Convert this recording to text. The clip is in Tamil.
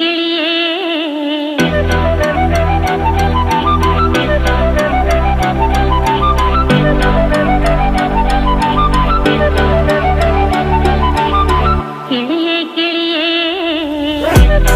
खिड़िए